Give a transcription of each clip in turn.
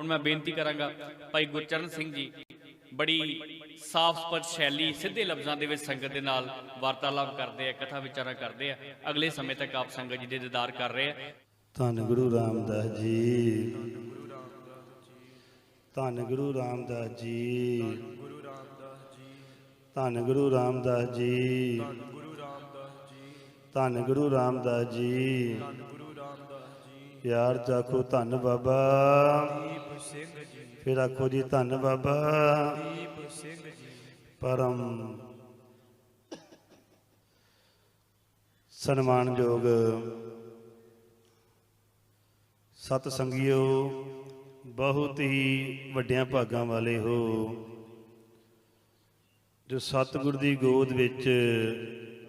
ਹੁਣ ਮੈਂ ਬੇਨਤੀ ਕਰਾਂਗਾ ਭਾਈ ਗੁਰਚਰਨ ਸਿੰਘ ਜੀ, ਬੜੀ ਸਾਫ਼ ਸਪਸ਼ਟ ਸ਼ੈਲੀ, ਸਿੱਧੇ ਲਫ਼ਜ਼ਾਂ ਦੇ ਵਿੱਚ ਸੰਗਤ ਦੇ ਨਾਲ ਵਾਰਤਾਲਾਪ ਕਰਦੇ ਆ, ਕਥਾ ਵਿਚਾਰਾਂ ਕਰਦੇ ਆ। ਅਗਲੇ ਸਮੇਂ ਤੱਕ ਆਪ ਸੰਗਤ ਜੀ ਦੇ ਦੀਦਾਰ ਕਰ ਰਹੇ ਆ। ਧੰਨ ਗੁਰੂ ਰਾਮਦਾਸ ਜੀ। ਧੰਨ ਗੁਰੂ ਰਾਮਦਾਸ ਜੀ। ਧੰਨ ਗੁਰੂ ਰਾਮਦਾਸ ਜੀ। ਧੰਨ ਗੁਰੂ ਰਾਮਦਾਸ ਜੀ। ਪਿਆਰ ਚ ਆਖੋ ਧੰਨ ਬਾਬਾ। ਫਿਰ ਆਖੋ ਜੀ ਧੰਨ ਬਾਬਾ। ਪਰਮ ਸਨਮਾਨਯੋਗ ਸਤ ਸੰਗਿਓ ਬਹੁਤ ਹੀ ਵੱਡਿਆਂ ਭਾਗਾਂ ਵਾਲੇ ਹੋ, ਜੋ ਸਤਿਗੁਰ ਦੀ ਗੋਦ ਵਿੱਚ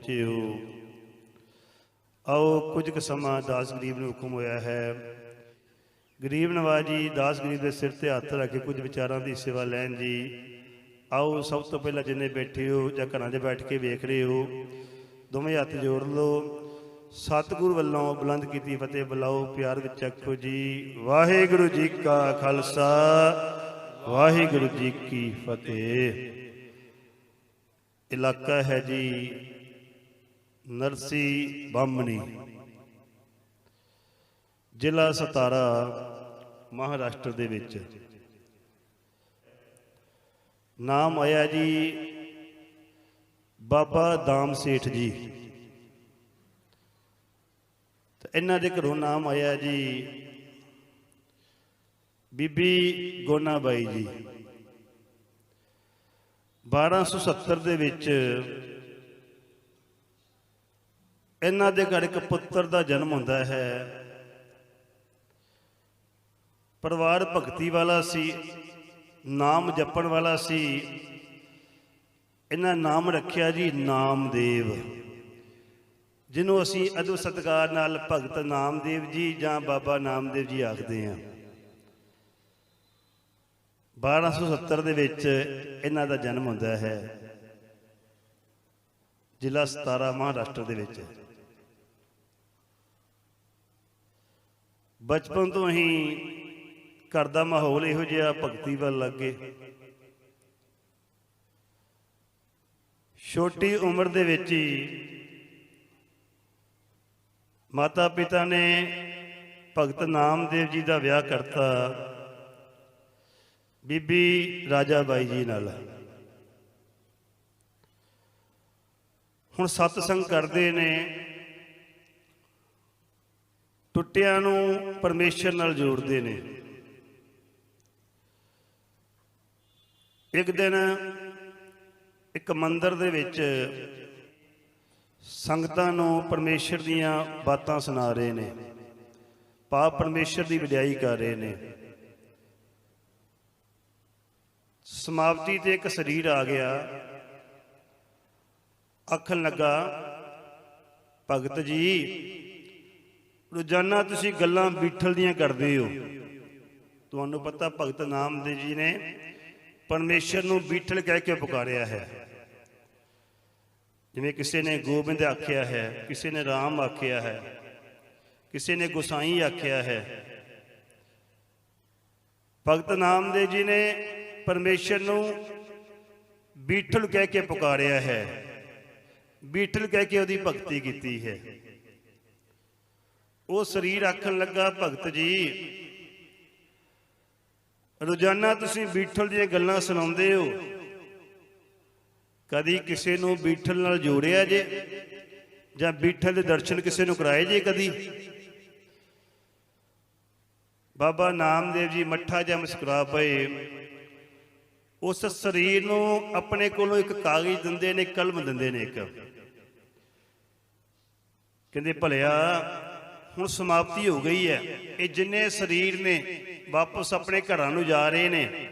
ਜਿਓ। ਆਓ ਕੁਝ ਕੁ ਸਮਾਂ ਦਾਸ ਗਰੀਬ ਨੂੰ ਹੁਕਮ ਹੋਇਆ ਹੈ। ਗਰੀਬ ਨਵਾਜੀ ਦਾਸ ਗਰੀਬ ਦੇ ਸਿਰ ਤੇ ਹੱਥ ਰੱਖ ਕੇ ਕੁਝ ਵਿਚਾਰਾਂ ਦੀ ਸੇਵਾ ਲੈਣ ਜੀ। ਆਓ ਸਭ ਤੋਂ ਪਹਿਲਾਂ ਜਿੰਨੇ ਬੈਠੇ ਹੋ ਜਾਂ ਘਰਾਂ 'ਚ ਬੈਠ ਕੇ ਵੇਖ ਰਹੇ ਹੋ, ਦੋਵੇਂ ਹੱਥ ਜੋੜ ਲਓ। ਸਤਿਗੁਰ ਵੱਲੋਂ ਬੁਲੰਦ ਕੀਤੀ ਫਤਿਹ ਬੁਲਾਓ, ਪਿਆਰ ਵਿੱਚ ਆਖੋ ਜੀ। ਵਾਹਿਗੁਰੂ ਜੀ ਕਾ ਖਾਲਸਾ, ਵਾਹਿਗੁਰੂ ਜੀ ਕੀ ਫਤਿਹ। ਇਲਾਕਾ ਹੈ ਜੀ ਨਰਸੀ ਬਾਮਣੀ। ਜ਼ਿਲ੍ਹਾ ਸਤਾਰਾ, ਮਹਾਰਾਸ਼ਟਰ ਦੇ ਵਿੱਚ। ਨਾਮ ਆਇਆ ਜੀ ਬਾਬਾ ਦਾਮ ਸੇਠ ਜੀ। ਤੇ ਇਹਨਾਂ ਦੇ ਘਰੋਂ ਨਾਮ ਆਇਆ ਜੀ ਬੀਬੀ ਗੋਨਾ ਬਾਈ ਜੀ 1270 ਦੇ ਵਿੱਚ ਇਹਨਾਂ ਦੇ ਘਰ ਇੱਕ ਪੁੱਤਰ ਦਾ ਜਨਮ ਹੁੰਦਾ ਹੈ। ਪਰਿਵਾਰ ਭਗਤੀ ਵਾਲਾ ਸੀ, ਨਾਮ ਜਪਣ ਵਾਲਾ ਸੀ। ਇਹਨਾਂ ਨਾਮ ਰੱਖਿਆ ਜੀ ਨਾਮਦੇਵ। ਜਿਹਨੂੰ ਅਸੀਂ ਅਦਬ ਸਤਕਾਰ ਨਾਲ ਭਗਤ ਨਾਮਦੇਵ ਜੀ ਜਾਂ ਬਾਬਾ ਨਾਮਦੇਵ ਜੀ ਆਖਦੇ ਹਾਂ। 1270 ਦੇ ਵਿੱਚ ਇਹਨਾਂ ਦਾ ਜਨਮ ਹੁੰਦਾ ਹੈ। ਜ਼ਿਲ੍ਹਾ 17 ਮਹਾਰਾਸ਼ਟਰ ਦੇ ਵਿੱਚ। ਬਚਪਨ ਤੋਂ ਹੀ ਘਰ ਦਾ ਮਾਹੌਲ ਇਹੋ ਜਿਹਾ ਭਗਤੀ ਵੱਲ ਲੱਗ। ਗਏ ਛੋਟੀ ਉਮਰ ਦੇ ਵਿੱਚ ਹੀ ਮਾਤਾ ਪਿਤਾ ਨੇ ਭਗਤ ਨਾਮਦੇਵ ਜੀ ਦਾ ਵਿਆਹ ਕਰਤਾ। ਬੀਬੀ ਰਾਜਾ ਬਾਈ ਜੀ ਨਾਲ। ਹੁਣ ਸਤਸੰਗ ਕਰਦੇ ਨੇ। ਟੁੱਟਿਆਂ ਨੂੰ ਪਰਮੇਸ਼ਰ ਨਾਲ ਜੋੜਦੇ ਨੇ। ਇੱਕ ਦਿਨ ਇੱਕ ਮੰਦਿਰ ਦੇ ਵਿੱਚ ਸੰਗਤਾਂ ਨੂੰ ਪਰਮੇਸ਼ਰ ਦੀਆਂ ਬਾਤਾਂ ਸੁਣਾ ਰਹੇ ਨੇ। ਪਾਪ ਪਰਮੇਸ਼ਰ ਦੀ ਵਡਿਆਈ ਕਰ ਰਹੇ ਨੇ। ਸਮਾਪਤੀ ਤੇ ਇੱਕ ਸਰੀਰ ਆ ਗਿਆ। ਆਖਣ ਲੱਗਾ, ਭਗਤ ਜੀ ਰੋਜ਼ਾਨਾ ਤੁਸੀਂ ਗੱਲਾਂ ਬੀਠਲ ਦੀਆਂ ਕਰਦੇ ਹੋ। ਤੁਹਾਨੂੰ ਪਤਾ ਭਗਤ ਨਾਮਦੇਵ ਜੀ ਨੇ ਪਰਮੇਸ਼ਰ ਨੂੰ ਬੀਠਲ ਕਹਿ ਕੇ ਪੁਕਾਰਿਆ ਹੈ। ਜਿਵੇਂ ਕਿਸੇ ਨੇ ਗੋਬਿੰਦ ਆਖਿਆ ਹੈ, ਕਿਸੇ ਨੇ ਰਾਮ ਆਖਿਆ ਹੈ, ਕਿਸੇ ਨੇ ਗੁਸਾਈ ਆਖਿਆ ਹੈ। ਭਗਤ ਨਾਮਦੇਵ ਜੀ ਨੇ ਪਰਮੇਸ਼ਰ ਨੂੰ ਬੀਠਲ ਕਹਿ ਕੇ ਪੁਕਾਰਿਆ ਹੈ। ਬੀਠਲ ਕਹਿ ਕੇ ਉਹਦੀ ਭਗਤੀ ਕੀਤੀ ਹੈ। ਉਹ ਸਰੀਰ ਆਖਣ ਲੱਗਾ ਭਗਤ ਜੀ। ਰੋਜ਼ਾਨਾ ਤੁਸੀਂ ਬੀਠਲ ਦੀਆਂ ਗੱਲਾਂ ਸੁਣਾਉਂਦੇ ਹੋ। ਕਦੀ ਕਿਸੇ ਨੂੰ ਬੀਠਲ ਨਾਲ ਜੋੜਿਆ ਜੇ, ਜਾਂ ਬੀਠਲ ਦੇ ਦਰਸ਼ਨ ਕਿਸੇ ਨੂੰ ਕਰਾਏ ਜੇ ਕਦੀ? ਬਾਬਾ ਨਾਮਦੇਵ ਜੀ ਮੱਠਾ ਜਾਂ ਮੁਸਕਰਾ ਪਏ। ਉਸ ਸਰੀਰ ਨੂੰ ਆਪਣੇ ਕੋਲੋਂ ਇੱਕ ਕਾਗਜ਼ ਦਿੰਦੇ ਨੇ, ਕਲਮ ਦਿੰਦੇ ਨੇ ਇੱਕ। ਕਹਿੰਦੇ, ਭਲਿਆ ਹੁਣ ਸਮਾਪਤੀ ਹੋ ਗਈ ਹੈ। ਇਹ ਜਿੰਨੇ ਸਰੀਰ ਨੇ, ਵਾਪਸ ਆਪਣੇ ਘਰਾਂ ਨੂੰ ਜਾ ਰਹੇ ਨੇ।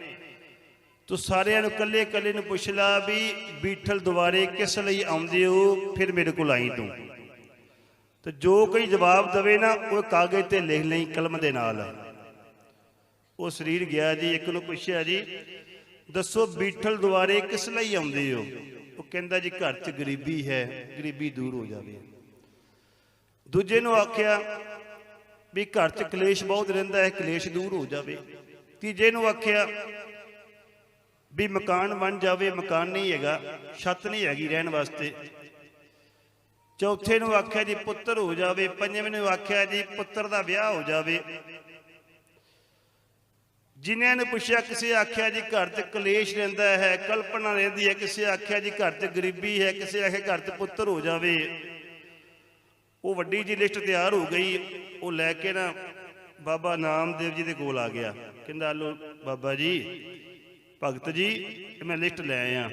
ਤੂੰ ਸਾਰਿਆਂ ਨੂੰ ਇਕੱਲੇ ਇਕੱਲੇ ਨੂੰ ਪੁੱਛ ਲਾ ਵੀ ਬੀਠਲ ਦੁਆਰੇ ਕਿਸ ਲਈ ਆਉਂਦੇ ਹੋ, ਫਿਰ ਮੇਰੇ ਕੋਲ ਆਈ ਤੂੰ। ਤੇ ਜੋ ਕੋਈ ਜਵਾਬ ਦਵੇ ਨਾ, ਉਹ ਕਾਗਜ਼ ਤੇ ਲਿਖ ਲਈ, ਕਲਮ ਦੇ ਨਾਲ। ਉਹ ਸਰੀਰ ਗਿਆ ਜੀ, ਇੱਕ ਨੂੰ ਪੁੱਛਿਆ ਜੀ, ਦੱਸੋ ਬੀਠਲ ਦੁਆਰੇ ਕਿਸ ਲਈ ਆਉਂਦੇ ਹੋ? ਉਹ ਕਹਿੰਦਾ ਜੀ, ਘਰ 'ਚ ਗਰੀਬੀ ਹੈ, ਗਰੀਬੀ ਦੂਰ ਹੋ ਜਾਵੇ। ਦੂਜੇ ਨੂੰ ਆਖਿਆ ਵੀ ਘਰ 'ਚ ਕਲੇਸ਼ ਬਹੁਤ ਰਹਿੰਦਾ ਹੈ, ਕਲੇਸ਼ ਦੂਰ ਹੋ ਜਾਵੇ। ਤੀਜੇ ਨੂੰ ਆਖਿਆ ਵੀ ਮਕਾਨ ਬਣ ਜਾਵੇ, ਮਕਾਨ ਨਹੀਂ ਹੈਗਾ, ਛੱਤ ਨਹੀਂ ਹੈਗੀ ਰਹਿਣ ਵਾਸਤੇ। ਚੌਥੇ ਨੂੰ ਆਖਿਆ ਜੀ ਪੁੱਤਰ ਹੋ ਜਾਵੇ, ਪੰਜਵੇਂ ਨੂੰ ਆਖਿਆ ਜੀ ਪੁੱਤਰ ਦਾ ਵਿਆਹ ਹੋ ਜਾਵੇ। ਜਿਨ੍ਹਾਂ ਨੇ ਪੁੱਛਿਆ, ਕਿਸੇ ਆਖਿਆ ਜੀ ਘਰ 'ਚ ਕਲੇਸ਼ ਰਹਿੰਦਾ ਹੈ, ਕਲਪਨਾ ਰਹਿੰਦੀ ਹੈ, ਕਿਸੇ ਆਖਿਆ ਜੀ ਘਰ 'ਚ ਗਰੀਬੀ ਹੈ, ਕਿਸੇ ਆਖਿਆ ਘਰ 'ਚ ਪੁੱਤਰ ਹੋ ਜਾਵੇ। ਉਹ ਵੱਡੀ ਜੀ ਲਿਸਟ ਤਿਆਰ ਹੋ ਗਈ, ਉਹ ਲੈ ਕੇ ਨਾ ਬਾਬਾ ਨਾਮਦੇਵ ਜੀ ਦੇ ਕੋਲ ਆ ਗਿਆ। ਕਹਿੰਦਾ ਲੋ ਬਾਬਾ ਜੀ, ਭਗਤ ਜੀ, ਇਹ ਮੈਂ ਲਿਸਟ ਲੈ ਆਇਆ।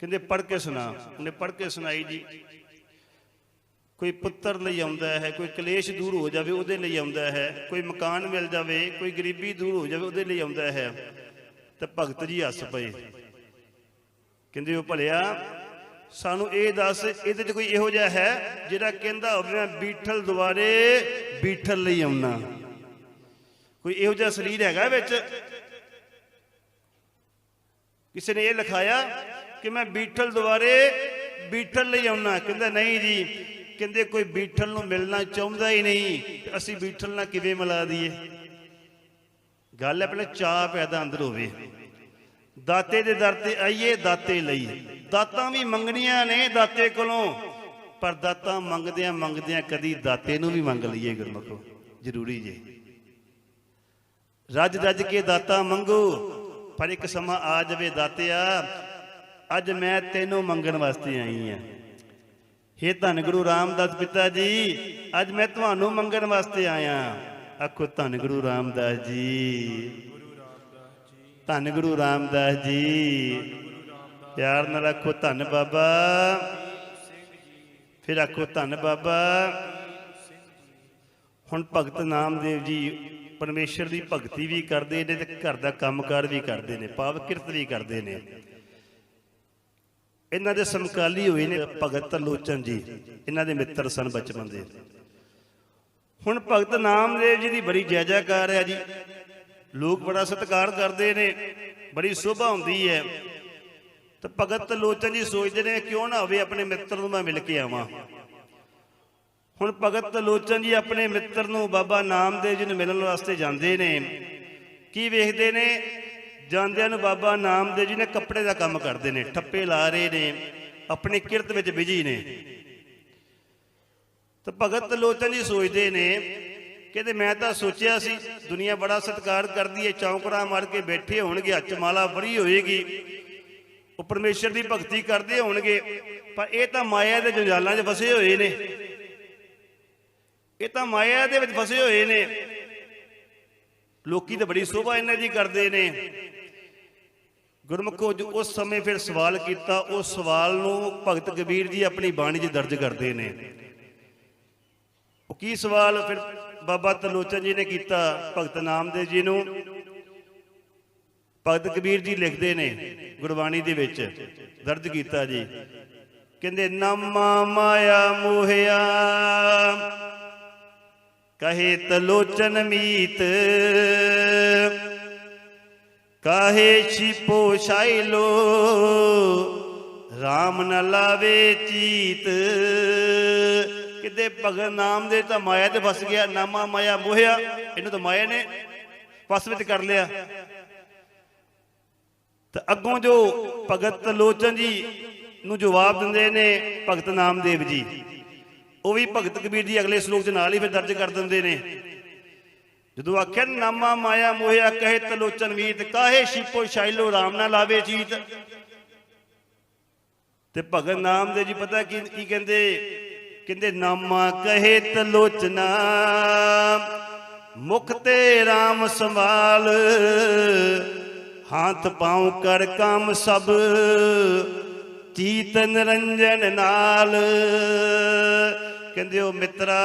ਕਹਿੰਦੇ, ਪੜ੍ਹ ਕੇ ਸੁਣਾ। ਉਹਨੇ ਪੜ੍ਹ ਕੇ ਸੁਣਾਈ ਜੀ। ਕੋਈ ਪੁੱਤਰ ਲਈ ਆਉਂਦਾ ਹੈ, ਕੋਈ ਕਲੇਸ਼ ਦੂਰ ਹੋ ਜਾਵੇ, ਉਹਦੇ ਲਈ ਆਉਂਦਾ ਹੈ। ਕੋਈ ਮਕਾਨ ਮਿਲ ਜਾਵੇ, ਕੋਈ ਗਰੀਬੀ ਦੂਰ ਹੋ ਜਾਵੇ, ਉਹਦੇ ਲਈ ਆਉਂਦਾ ਹੈ। ਤਾਂ ਭਗਤ ਜੀ ਹੱਸ ਪਏ। ਕਹਿੰਦੇ, ਉਹ ਭਲਿਆ ਸਾਨੂੰ ਇਹ ਦੱਸ, ਇਹਦੇ 'ਚ ਕੋਈ ਇਹੋ ਜਿਹਾ ਹੈ ਜਿਹੜਾ ਕਹਿੰਦਾ ਹੋਵੇ ਮੈਂ ਬੀਠਲ ਦੁਆਰੇ ਬੀਠਲ ਲਈ ਆਉਣਾ ਕੋਈ ਇਹੋ ਜਿਹਾ ਸਰੀਰ ਹੈਗਾ ਵਿੱਚ? ਕਿਸੇ ਨੇ ਇਹ ਲਿਖਾਇਆ ਕਿ ਮੈਂ ਬੀਠਲ ਦੁਆਰੇ ਬੀਠਲ ਲਈ ਆਉਣਾ ਕਹਿੰਦਾ, ਨਹੀਂ ਜੀ, ਕਹਿੰਦੇ ਕੋਈ ਬੀਠਲ ਨੂੰ ਮਿਲਣਾ ਚਾਹੁੰਦਾ ਹੀ ਨਹੀਂ, ਅਸੀਂ ਬੀਠਲ ਨਾਲ ਕਿਵੇਂ ਮਿਲਾ ਦਈਏ? ਗੱਲ ਹੈ ਪਹਿਲਾਂ ਚਾਹ ਪੈਦਾ ਅੰਦਰ ਹੋਵੇ। ਦਾਤੇ ਦੇ ਦਰ ਤੇ ਆਈਏ, ਦਾਤੇ ਲਈ। ਦਾਤਾਂ ਵੀ ਮੰਗਣੀਆਂ ਨੇ ਦਾਤੇ ਕੋਲੋਂ। ਪਰ ਦਾਤਾਂ ਮੰਗਦਿਆਂ ਮੰਗਦਿਆਂ ਕਦੀ ਦਾਤੇ ਨੂੰ ਵੀ ਮੰਗ ਲਈਏ ਗੁਰਮਖੋ, ਜ਼ਰੂਰੀ ਜੇ। ਰੱਜ ਰੱਜ ਕੇ ਦਾਤਾ ਮੰਗੋ, ਪਰ ਇੱਕ ਸਮਾਂ ਆ ਜਾਵੇ ਦਾਤਿਆ, ਅੱਜ ਮੈਂ ਤੈਨੂੰ ਮੰਗਣ ਵਾਸਤੇ ਆਈ ਆ। ਹੇ ਧੰਨ ਗੁਰੂ ਰਾਮਦਾਸ ਪਿਤਾ ਜੀ, ਅੱਜ ਮੈਂ ਤੁਹਾਨੂੰ ਮੰਗਣ ਵਾਸਤੇ ਆਇਆ। ਆਖੋ ਧੰਨ ਗੁਰੂ ਰਾਮਦਾਸ ਜੀ। ਧੰਨ ਗੁਰੂ ਰਾਮਦਾਸ ਜੀ। ਪਿਆਰ ਨਾਲ ਆਖੋ ਧੰਨ ਬਾਬਾ। ਫਿਰ ਆਖੋ ਧੰਨ ਬਾਬਾ। ਹੁਣ ਭਗਤ ਨਾਮਦੇਵ ਜੀ ਪਰਮੇਸ਼ਰ ਦੀ ਭਗਤੀ ਵੀ ਕਰਦੇ ਨੇ ਤੇ ਘਰ ਦਾ ਕੰਮਕਾਰ ਵੀ ਕਰਦੇ ਨੇ ਪਾਵ ਕਿਰਤ ਵੀ ਕਰਦੇ ਨੇ। ਇਹਨਾਂ ਦੇ ਸਮਕਾਲੀ ਹੋਏ ਨੇ ਭਗਤ ਲੋਚਨ ਜੀ, ਇਹਨਾਂ ਦੇ ਮਿੱਤਰ ਸਨ ਬਚਪਨ ਦੇ। ਹੁਣ ਭਗਤ ਨਾਮਦੇਵ ਜੀ ਦੀ ਬੜੀ ਜੈ ਜੈਕਾਰ ਹੈ ਜੀ। ਲੋਕ ਬੜਾ ਸਤਿਕਾਰ ਕਰਦੇ ਨੇ, ਬੜੀ ਸ਼ੋਭਾ ਹੁੰਦੀ ਹੈ। ਤੇ ਭਗਤ ਲੋਚਨ ਜੀ ਸੋਚਦੇ ਨੇ, ਕਿਉਂ ਨਾ ਹੋਵੇ ਆਪਣੇ ਮਿੱਤਰ ਨੂੰ ਮੈਂ ਮਿਲ ਕੇ ਆਵਾਂ। ਹੁਣ ਭਗਤ ਲੋਚਨ ਜੀ ਆਪਣੇ ਮਿੱਤਰ ਨੂੰ ਬਾਬਾ ਨਾਮਦੇਵ ਜੀ ਨੂੰ ਮਿਲਣ ਵਾਸਤੇ ਜਾਂਦੇ ਨੇ। ਕੀ ਵੇਖਦੇ ਨੇ? ਜਾਂਦਿਆਂ ਨੂੰ ਬਾਬਾ ਨਾਮਦੇਵ ਜੀ ਨੇ ਕੱਪੜੇ ਦਾ ਕੰਮ ਕਰਦੇ ਨੇ, ਠੱਪੇ ਲਾ ਰਹੇ ਨੇ, ਆਪਣੀ ਕਿਰਤ ਵਿੱਚ ਬਿਜ਼ੀ ਨੇ। ਤਾਂ ਭਗਤ ਲੋਚਨ ਜੀ ਸੋਚਦੇ ਨੇ, ਕਹਿੰਦੇ ਮੈਂ ਤਾਂ ਸੋਚਿਆ ਸੀ, ਦੁਨੀਆ ਬੜਾ ਸਤਿਕਾਰ ਕਰਦੀ ਹੈ ਚੌਂਕੜਾ ਮਾਰ ਕੇ ਬੈਠੇ ਹੋਣਗੇ, ਹੱਥ 'ਚ ਮਾਲਾ ਫੜੀ ਹੋਏਗੀ। ਉਹ ਪਰਮੇਸ਼ਰ ਦੀ ਭਗਤੀ ਕਰਦੇ ਹੋਣਗੇ, ਪਰ ਇਹ ਤਾਂ ਮਾਇਆ ਦੇ ਜੰਜਾਲਾਂ 'ਚ ਫਸੇ ਹੋਏ ਨੇ। ਇਹ ਤਾਂ ਮਾਇਆ ਦੇ ਵਿੱਚ ਫਸੇ ਹੋਏ ਨੇ। ਲੋਕੀ ਤਾਂ ਬੜੀ ਸੋਭਾ ਇਹਨਾਂ ਦੀ ਕਰਦੇ ਨੇ। ਗੁਰਮੁਖੋ, ਜੋ ਉਸ ਸਮੇਂ ਫਿਰ ਸਵਾਲ ਕੀਤਾ ਉਸ ਸਵਾਲ ਨੂੰ ਭਗਤ ਕਬੀਰ ਜੀ ਆਪਣੀ ਬਾਣੀ 'ਚ ਦਰਜ ਕਰਦੇ ਨੇ। ਉਹ ਕੀ ਸਵਾਲ? ਫਿਰ ਬਾਬਾ ਤਲੋਚਨ ਜੀ ਨੇ ਕੀਤਾ, ਭਗਤ ਨਾਮਦੇਵ ਜੀ ਨੂੰ। ਭਗਤ ਕਬੀਰ ਜੀ ਲਿਖਦੇ ਨੇ ਗੁਰਬਾਣੀ ਦੇ ਵਿੱਚ, ਦਰਜ ਕੀਤਾ ਜੀ। ਕਹਿੰਦੇ, ਨਾਮਾ ਮਾਇਆ ਮੋਹਿਆ, ਕਹੇ ਤਲੋਚਨ ਮੀਤ, ਕਾਹੇ ਛਿਪੋ ਛਾਇਲੋ RAM ਨ ਲਾਵੇ ਚੀਤ। ਕਿਤੇ ਭਗਤ ਨਾਮ ਦੇ ਤਾਂ ਮਾਇਆ ਤੇ ਫਸ ਗਿਆ, ਨਾਮਾ ਮਾਇਆ ਮੋਹਿਆ। ਇਹਨੂੰ ਤਾਂ ਮਾਇਆ ਨੇ ਫਸ ਵਿੱਚ ਕਰ ਲਿਆ। ਤੇ ਅੱਗੋਂ ਜੋ ਭਗਤ ਲੋਚਨ ਜੀ ਨੂੰ ਜਵਾਬ ਦਿੰਦੇ ਨੇ ਭਗਤ ਨਾਮਦੇਵ ਜੀ, ਉਹ ਵੀ ਭਗਤ ਕਬੀਰ ਜੀ ਅਗਲੇ ਸ਼ਲੋਕ ਦੇ ਨਾਲ ਹੀ ਫਿਰ ਦਰਜ ਕਰ ਦਿੰਦੇ ਨੇ। ਜਦੋਂ ਆਖਿਆ, ਨਾਮਾ ਮਾਇਆ ਮੋਹਿਆ ਕਹੇ ਤਲੋਚਨ ਮੀਤ, ਕਾਹੇ ਸ਼ੀਪੋ ਸ਼ਾਇਲੋ ਰਾਮ ਨਾ ਲਾਵੇ ਚੀਤ ਤੇ ਭਗਤ ਨਾਮ ਦੇ ਜੀ ਪਤਾ ਕੀ ਕੀ ਕਹਿੰਦੇ? ਕਹਿੰਦੇ, ਨਾਮਾ ਕਹੇ ਤਲੋਚਨਾ ਮੁਖ ਤੇ RAM ਸੰਭਾਲ ਹੱਥ ਪਾਉ ਕਰ ਕੰਮ ਸਭ, ਚੀਤ ਨਿਰੰਜਨ ਨਾਲ। ਕਹਿੰਦੇ ਉਹ ਮਿੱਤਰਾ,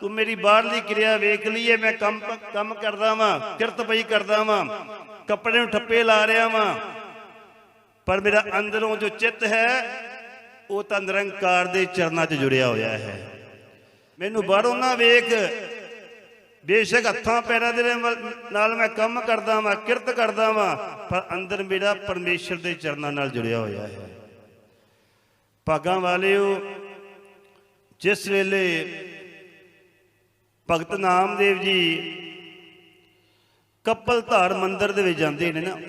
ਤੂੰ ਮੇਰੀ ਬਾਹਰਲੀ ਕਿਰਿਆ ਵੇਖ ਲਈਏ, ਮੈਂ ਕੰਮ ਕੰਮ ਕਰਦਾ ਵਾਂ, ਕਿਰਤ ਪਈ ਕਰਦਾ ਵਾਂ, ਕੱਪੜੇ ਨੂੰ ਠੱਪੇ ਲਾ ਰਿਹਾ ਵਾਂ। ਪਰ ਮੇਰਾ ਅੰਦਰੋਂ ਜੋ ਚਿੱਤ ਹੈ, ਉਹ ਤਾਂ ਨਿਰੰਕਾਰ ਦੇ ਚਰਨਾਂ 'ਚ ਜੁੜਿਆ ਹੋਇਆ ਹੈ। ਮੈਨੂੰ ਬਾਹਰੋਂ ਨਾ ਵੇਖ ਬੇਸ਼ੱਕ ਹੱਥਾਂ ਪੈਰਾਂ ਦੇ ਨਾਲ- ਮੈਂ ਕੰਮ ਕਰਦਾ ਵਾਂ, ਕਿਰਤ ਕਰਦਾ ਵਾਂ, ਪਰ ਅੰਦਰ ਮੇਰਾ ਪਰਮੇਸ਼ਰ ਦੇ ਚਰਨਾਂ ਨਾਲ ਜੁੜਿਆ ਹੋਇਆ ਹੈ। ਭਾਗਾਂ ਵਾਲਿਓ, ਜਿਸ ਵੇਲੇ ਭਗਤ ਨਾਮਦੇਵ ਜੀ ਕਪਲ ਧਾਰ ਮੰਦਿਰ ਦੇ ਵਿੱਚ ਜਾਂਦੇ ਨੇ ਨਾ,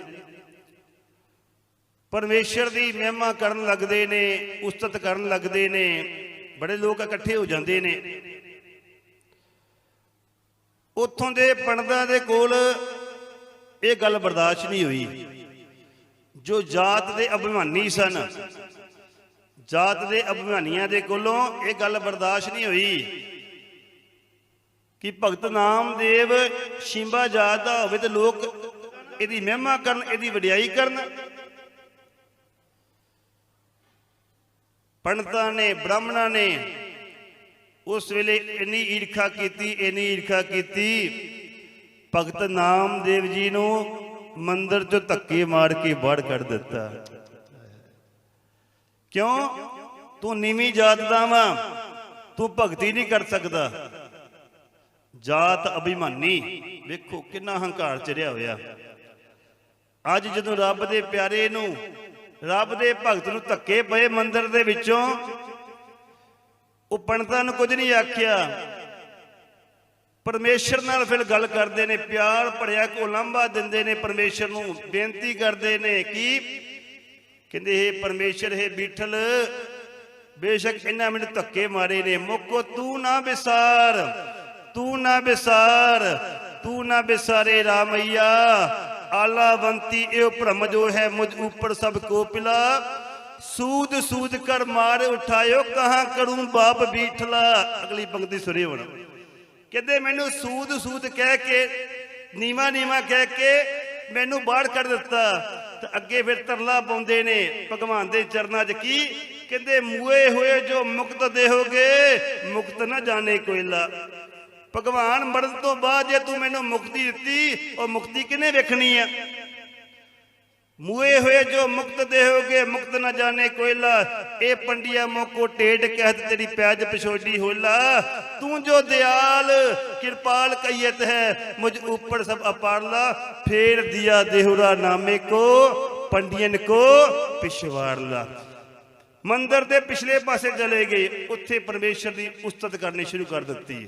ਪਰਮੇਸ਼ਰ ਦੀ ਮਹਿਮਾ ਕਰਨ ਲੱਗਦੇ ਨੇ, ਉਸਤਤ ਕਰਨ ਲੱਗਦੇ ਨੇ, ਬੜੇ ਲੋਕ ਇਕੱਠੇ ਹੋ ਜਾਂਦੇ ਨੇ। ਉੱਥੋਂ ਦੇ ਪੰਡਤਾਂ ਦੇ ਕੋਲ ਇਹ ਗੱਲ ਬਰਦਾਸ਼ਤ ਨਹੀਂ ਹੋਈ। ਜੋ ਜਾਤ ਦੇ ਅਭਿਮਾਨੀ ਸਨ, ਜਾਤ ਦੇ ਅਭਿਮਾਨੀਆਂ ਦੇ ਕੋਲੋਂ ਇਹ ਗੱਲ ਬਰਦਾਸ਼ਤ ਨਹੀਂ ਹੋਈ ਕਿ ਭਗਤ ਨਾਮਦੇਵ ਸ਼ਿੰਬਾ ਜਾਤ ਦਾ ਹੋਵੇ ਤੇ ਲੋਕ ਇਹਦੀ ਮਹਿਮਾ ਕਰਨ, ਇਹਦੀ ਵਡਿਆਈ ਕਰਨ। ਪੰਡਤਾਂ ਨੇ, ਬ੍ਰਾਹਮਣਾਂ ਨੇ ਉਸ ਵੇਲੇ ਇੰਨੀ ਈਰਖਾ ਕੀਤੀ, ਇੰਨੀ ਈਰਖਾ ਕੀਤੀ। ਭਗਤ ਨਾਮਦੇਵ ਜੀ ਨੂੰ ਮੰਦਰ ਚੋਂ ਧੱਕੇ ਮਾਰ ਕੇ ਬਾਹਰ ਕੱਢ ਦਿੱਤਾ। ਕਿਉਂ? ਤੂੰ ਨੀਵੀਂ ਜਾਤ ਦਾ ਵਾ। ਤੂੰ ਭਗਤੀ ਨਹੀਂ ਕਰ ਸਕਦਾ। ਜਾਤ ਅਭਿਮਾਨੀ। ਵੇਖੋ ਕਿੰਨਾ ਹੰਕਾਰ ਚੜਿਆ ਹੋਇਆ। ਅੱਜ ਜਦੋਂ ਰੱਬ ਦੇ ਪਿਆਰੇ ਨੂੰ, ਰੱਬ ਦੇ ਭਗਤ ਨੂੰ ਧੱਕੇ ਪਏ ਮੰਦਿਰ ਦੇ ਵਿੱਚੋਂ ਉਹ ਪੰਡਤਾਂ ਨੂੰ ਕੁਝ ਨਹੀਂ ਆਖਿਆ। ਪਰਮੇਸ਼ਰ ਨਾਲ ਫਿਰ ਗੱਲ ਕਰਦੇ ਨੇ, ਪਿਆਰ ਭਰਿਆ ਕੋ ਲੰਬਾ ਦਿੰਦੇ ਨੇ, ਪਰਮੇਸ਼ਰ ਨੂੰ ਬੇਨਤੀ ਕਰਦੇ ਨੇ ਕਿ ਕਹਿੰਦੇ ਇਹ ਪਰਮੇਸ਼ਰ, ਹੈ ਬੀਠਲ, ਬੇਸ਼ੱਕ ਇਹਨਾਂ ਮੈਨੂੰ ਧੱਕੇ ਮਾਰੇ ਨੇ। ਮੁੱਕੋ, ਤੂੰ ਨਾ ਵਿਸਾਰ ਤੂੰ ਨਾ ਵਿਸਾਰ ਤੂੰ ਨਾ ਵਿਸਾਰੇ ਰਾਮਈਆ। ਆਲਾਵੰਤੀ ਇਹ ਭ੍ਰਮ ਜੋ ਹੈ, ਮੁਝ ਉੱਪਰ ਸਭ ਕੋ ਪਿਲਾ। ਸੂਦ ਸੂਦ ਕਰ ਮਾਰ ਉਠਾਇਓ, ਕਹਾਂ ਕਰੂੰ ਬਾਪ ਬੀਠਲਾ। ਅਗਲੀ ਪੰਕਤੀ ਸੁਣੀ ਹੁਣ। ਕਹਿੰਦੇ ਮੈਨੂੰ ਸੂਦ ਸੂਦ ਕਹਿ ਕੇ, ਨੀਵਾ ਨੀਵਾ ਕਹਿ ਕੇ ਮੈਨੂੰ ਬਾਹਰ ਕੱਢ ਦਿੱਤਾ। ਤੇ ਅੱਗੇ ਫਿਰ ਤਰਲਾ ਪਾਉਂਦੇ ਨੇ ਭਗਵਾਨ ਦੇ ਚਰਨਾਂ 'ਚ ਕੀ? ਕਹਿੰਦੇ ਮੂਏ ਹੋਏ ਜੋ ਮੁਕਤ ਦੇਹੋਗੇ, ਮੁਕਤ ਨਾ ਜਾਣੇ ਕੋਇਲਾ। ਭਗਵਾਨ ਮਰਨ ਤੋਂ ਬਾਅਦ ਜੇ ਤੂੰ ਮੈਨੂੰ ਮੁਕਤੀ ਦਿੱਤੀ, ਉਹ ਮੁਕਤੀ ਕਿਨੇ ਵੇਖਣੀ ਆ? ਮੂਏ ਹੋਏ ਜੋ ਮੁਕਤ ਦੇਹੋਗੇ ਮੁਕਤ ਨਾ ਜਾਣੇ ਕੋਇਲਾ। ਇਹ ਪੰਡਿਆ ਮੋਕੋ ਟੇਡ ਕਹਿਤ ਤੇਰੀ ਪੈਜ ਪਿਛੋਡੀ ਹੋਲਾ। ਤੂੰ ਜੋ ਦਿਆਲ, ਕਿਰਪਾਲ ਕਈਤ ਹੈ, ਮੁਝ ਉੱਪਰ ਸਭ ਅਪਾਰਲਾ। ਫੇਰ ਦਿਆ ਦੇਹੁਰਾ ਨਾਮੇ ਕੋ ਪੰਡਿयन ਕੋ ਪਿਛਵਾੜਲਾ ਮੰਦਰ ਦੇ ਪਿਛਲੇ ਪਾਸੇ ਚਲੇ ਗਏ, ਉੱਥੇ ਪਰਮੇਸ਼ਰ ਦੀ ਉਸਤਤ ਕਰਨੀ ਸ਼ੁਰੂ ਕਰ ਦਿੱਤੀ।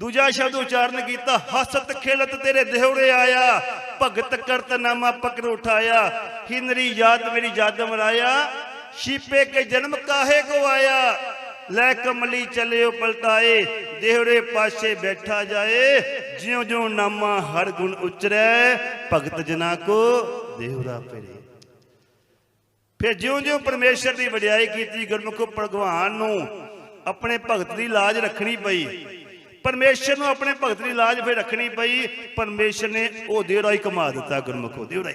ਦੂਜਾ ਸ਼ਬਦ ਉਚਾਰਨ ਕੀਤਾ, ਹਸਤ ਖੇਲਤ ਤੇਰੇ ਦੇਹੁਰੇ ਆਇਆ, ਭਗਤ ਕਰਤ ਨਾਮਾ ਪਕੜ ਉਠਾਇਆ ਹਿੰਦਰੀ ਯਾਦ ਮੇਰੀ ਯਾਦ ਮਰਾਇਆ ਸ਼ੀਪੇ ਕੇ ਜਨਮ ਕਾਹੇ ਕੋ ਆਇਆ, ਲੈ ਕਮਲੀ ਚਲਿਓ ਪਲਟਾਏ ਦੇਹੁਰੇ ਪਾਸੇ ਬੈਠਾ ਜਾਏ ਜਿਉਂ ਜਿਉਂ ਨਾਮਾ ਹਰ ਗੁਣ ਉਚਰੈ, ਭਗਤ ਜਨਾ ਕੋ ਦੇਹੁਰਾ ਪਰੇ ਫਿਰ ਜਿਉਂ-ਜਿਉਂ ਪਰਮੇਸ਼ਰ ਦੀ ਵਡਿਆਈ ਕੀਤੀ, ਗੁਰਮੁਖ ਭਗਵਾਨ ਨੂੰ ਆਪਣੇ ਭਗਤ ਦੀ ਲਾਜ ਰੱਖਣੀ ਪਈ ਪਰਮੇਸ਼ਰ ਨੂੰ ਆਪਣੇ ਭਗਤ ਦੀ ਲਾਜ ਫਿਰ ਰੱਖਣੀ ਪਈ। ਪਰਮੇਸ਼ਰ ਨੇ ਉਹ ਦੇਵਰਾਈ ਕਮਾ ਦਿੱਤਾ ਗੁਰਮੁਖੋ ਉਹ ਦੇਵਰਾਈ